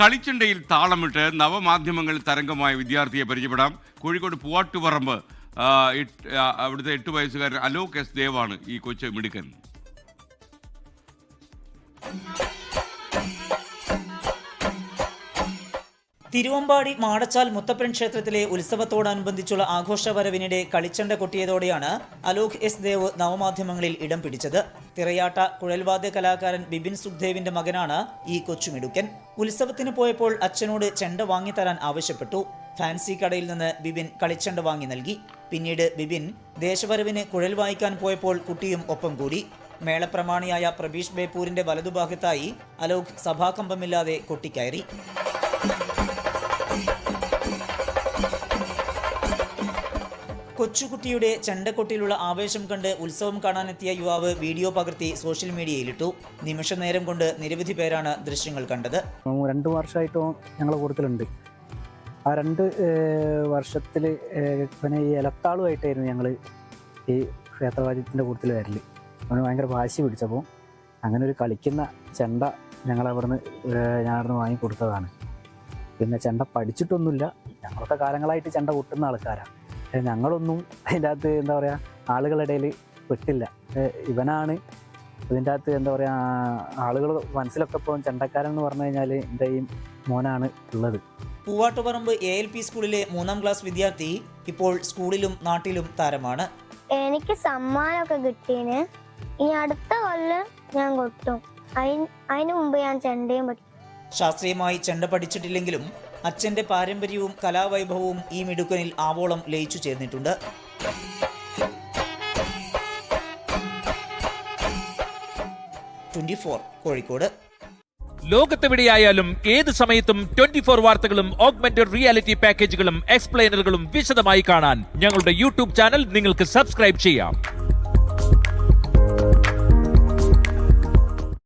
കളിച്ചണ്ടയിൽ താളമിട്ട് നവമാധ്യമങ്ങൾ തരംഗമായ വിദ്യാർത്ഥിയെ പരിചയപ്പെടാം. കോഴിക്കോട് പൂവാട്ടുപറമ്പ് അവിടുത്തെ എട്ട് വയസ്സുകാരൻ അലോക് എസ് ദേവാണ് ഈ കൊച്ചു മിടുക്കൻ. തിരുവമ്പാടി മാടച്ചാൽ മുത്തപ്പൻ ക്ഷേത്രത്തിലെ ഉത്സവത്തോടനുബന്ധിച്ചുള്ള ആഘോഷവരവിനിടെ കളിച്ചണ്ട കൊട്ടിയതോടെയാണ് അലോക് എസ് ദേവ് നവമാധ്യമങ്ങളിൽ ഇടം പിടിച്ചത്. തിറയാട്ട കുഴൽവാദ്യ കലാകാരൻ ബിബിൻ സുഖ്ദേവിന്റെ മകനാണ് ഈ കൊച്ചുമിടുക്കൻ. ഉത്സവത്തിന് പോയപ്പോൾ അച്ഛനോട് ചെണ്ട വാങ്ങിത്തരാൻ ആവശ്യപ്പെട്ടു. ഫാൻസി കടയിൽ നിന്ന് ബിബിൻ കളിച്ചണ്ട വാങ്ങി നൽകി. പിന്നീട് ബിബിൻ ദേശവരവിന് കുഴൽ വായിക്കാൻ പോയപ്പോൾ കുട്ടിയും ഒപ്പം കൂടി. മേളപ്രമാണിയായ പ്രബീഷ് ബേപ്പൂരിന്റെ വലതുഭാഗത്തായി അലോക് സഭാകമ്പമില്ലാതെ കൊട്ടിക്കയറി. കൊച്ചുകുട്ടിയുടെ ചണ്ടക്കൊട്ടിലുള്ള ആവേശം കണ്ട് ഉത്സവം കാണാനെത്തിയ യുവാവ് വീഡിയോ പകർത്തി സോഷ്യൽ മീഡിയയിലിട്ടു. നിമിഷ നേരം കൊണ്ട് നിരവധി പേരാണ് ദൃശ്യങ്ങൾ കണ്ടത്. രണ്ട് വർഷമായിട്ടും ഞങ്ങളെ കൂടുതലുണ്ട് ആ രണ്ട് വർഷത്തിൽ പിന്നെ ഈ ഇലത്താളുമായിട്ടായിരുന്നു ഞങ്ങൾ ഈ ക്ഷേത്രവാദ്യത്തിന്റെ കൂട്ടത്തിൽ വരൽ അവന് ഭയങ്കര വാശി പിടിച്ചപ്പോൾ അങ്ങനെ ഒരു കളിക്കുന്ന ചെണ്ട ഞങ്ങൾ അവിടുന്ന് ഞാനവിടുന്ന് വാങ്ങി കൊടുത്തതാണ്. പിന്നെ ചെണ്ട പഠിച്ചിട്ടൊന്നുമില്ല. ഞങ്ങളൊക്കെ കാലങ്ങളായിട്ട് ചെണ്ട കൊട്ടുന്ന ആൾക്കാരാണ് പക്ഷേ ഞങ്ങളൊന്നും അതിന്റെ അകത്ത് എന്താ പറയുക ആളുകളുടെ ഇടയിൽ പെട്ടില്ല. ഇവനാണ് ഇതിന്റെ അകത്ത് എന്താ പറയുക ആളുകൾ മനസ്സിലൊക്കെ പോകും ചെണ്ടക്കാരൻ എന്ന് പറഞ്ഞു കഴിഞ്ഞാൽ എന്റെ ഈ മോനാണ് ഉള്ളത്. പൂവാട്ടുപറമ്പ് എ എൽ പി സ്കൂളിലെ മൂന്നാം ക്ലാസ് വിദ്യാർത്ഥി ഇപ്പോൾ സ്കൂളിലും നാട്ടിലും താരമാണ്. എനിക്ക് സമ്മാനമൊക്കെ കിട്ടീന്. ഈ അടുത്ത കൊല്ലം ഞാൻ കൊട്ടും അതിന് മുമ്പ് ഞാൻ ചെണ്ടയും പഠിക്കും ശാസ്ത്രീയമായി ചെണ്ട പഠിച്ചിട്ടില്ലെങ്കിലും അച്ഛന്റെ പാരമ്പര്യവും കലാവൈഭവവും ഈ മിടുക്കനിൽ ആവോളം ലയിച്ചു ചേർന്നിട്ടുണ്ട്. കോഴിക്കോട്. ലോകത്തെവിടെയായാലും ഏത് സമയത്തും ട്വന്റി ഫോർ വാർത്തകളും ഓഗ്മെന്റഡ് റിയാലിറ്റി പാക്കേജുകളും എക്സ്പ്ലെയിനറുകളും വിശദമായി കാണാൻ ഞങ്ങളുടെ യൂട്യൂബ് ചാനൽ നിങ്ങൾക്ക് സബ്സ്ക്രൈബ് ചെയ്യാം.